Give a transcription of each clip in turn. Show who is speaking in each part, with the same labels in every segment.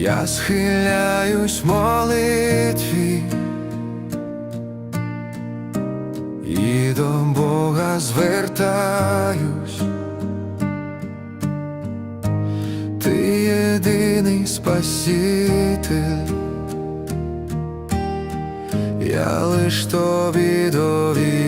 Speaker 1: Я схиляюсь молитві і до Бога звертаюсь. Ти єдиний Спаситель, я лиш тобі довіряю.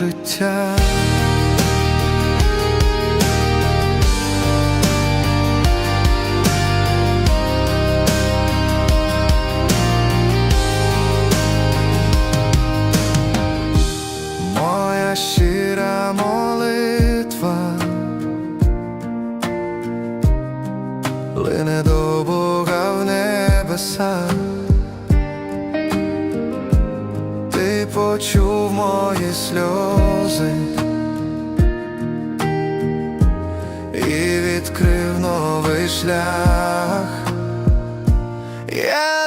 Speaker 1: Життя. Моя щира молитва лине до Бога в небеса. Почув мої сльози і відкрив новий шлях. Я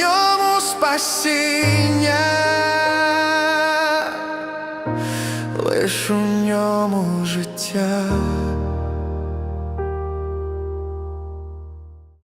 Speaker 1: ньому спасіння, лиш у ньому життя.